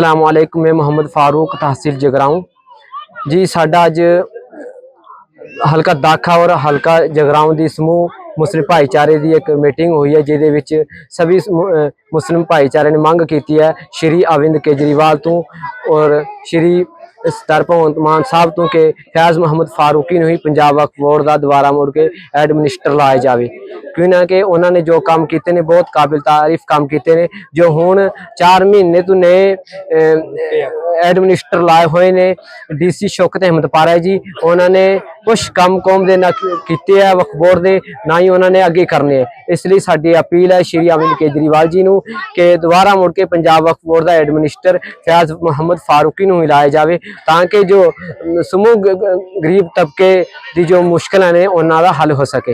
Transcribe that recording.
ਅਸਲਾਮ ਵਾਲੇਕੁਮ ਮੈਂ ਮੁਹੰਮਦ ਫਾਰੂਕ ਤਹਿਸੀਲ ਜਗਰਾਉਂ। ਜੀ, ਸਾਡਾ ਅੱਜ ਹਲਕਾ ਦਾਖਾ ਔਰ ਹਲਕਾ ਜਗਰਾਉਂ ਦੀ ਸਮੂਹ ਮੁਸਲਿਮ ਭਾਈਚਾਰੇ ਦੀ ਇੱਕ ਮੀਟਿੰਗ ਹੋਈ ਹੈ, ਜਿਹਦੇ ਵਿੱਚ ਸਭੀ ਮੁਸਲਿਮ ਭਾਈਚਾਰੇ ਨੇ ਮੰਗ ਕੀਤੀ ਹੈ, ਸ਼੍ਰੀ ਅਰਵਿੰਦ ਕੇਜਰੀਵਾਲ ਤੋਂ ਔਰ ਸ਼੍ਰੀ ਸਰਦਾਰ ਭਗਵੰਤ ਮਾਨ ਸਾਹਿਬ ਤੋਂ ਕਿ ਫੈਜ਼ ਮੁਹੰਮਦ ਫਾਰੂਕੀ ਨੂੰ ਹੀ ਪੰਜਾਬ ਵਕਫ ਬੋਰਡ ਦਾ ਦੁਬਾਰਾ ਮੁੜ ਕੇ ਐਡਮਿਨਿਸਟਰ ਲਾਇਆ ਜਾਵੇ। ਕਿਉਂ ਨਾ ਕਿ ਉਹਨਾਂ ਨੇ ਜੋ ਕੰਮ ਕੀਤੇ ਨੇ, ਬਹੁਤ ਕਾਬਿਲ ਤਾਰੀਫ ਕੰਮ ਕੀਤੇ ਨੇ, ਜੋ ਹੁਣ 4 ਮਹੀਨੇ ਤੋਂ ਨਏ ਐਡਮਿਨਿਸਟਰ ਲਾਏ ਹੋਏ ਨੇ, ਡੀਸੀ ਸ਼ੌਕਤ ਅਹਿਮਦ ਪਾਰਾ ਜੀ। ਉਹਨਾਂ ਨੇ ਕੁਝ ਕੰਮ ਕੌਮ ਦੇ ਨਾ ਕੀਤੇ ਆ ਵਕਫ ਬੋਰਡ ਦੇ, ਨਾ ਹੀ ਉਹਨਾਂ ਨੇ ਅੱਗੇ ਕਰਨੇ ਇਸ ਲਈ ਸਾਡੀ ਅਪੀਲ ਹੈ ਸ਼੍ਰੀ ਅਰਵਿੰਦ ਕੇਜਰੀਵਾਲ ਜੀ ਨੂੰ ਕਿ ਦੁਬਾਰਾ ਮੁੜ ਕੇ ਪੰਜਾਬ ਵਕਫ ਬੋਰਡ ਦਾ ਐਡਮਿਨਿਸਟਰ ਫੈਜ਼ ਮੁਹੰਮਦ ਫਾਰੂਕੀ ਨੂੰ ਹਿਲਾਇਆ ਜਾਵੇ ਤਾਂ ਕਿ ਜੋ ਸਮੂਹ ਗਰੀਬ ਤਬਕੇ ਦੀ ਜੋ ਮੁਸ਼ਕਲਾਂ ਨੇ ਉਹਨਾਂ ਦਾ ਹੱਲ ਹੋ ਸਕੇ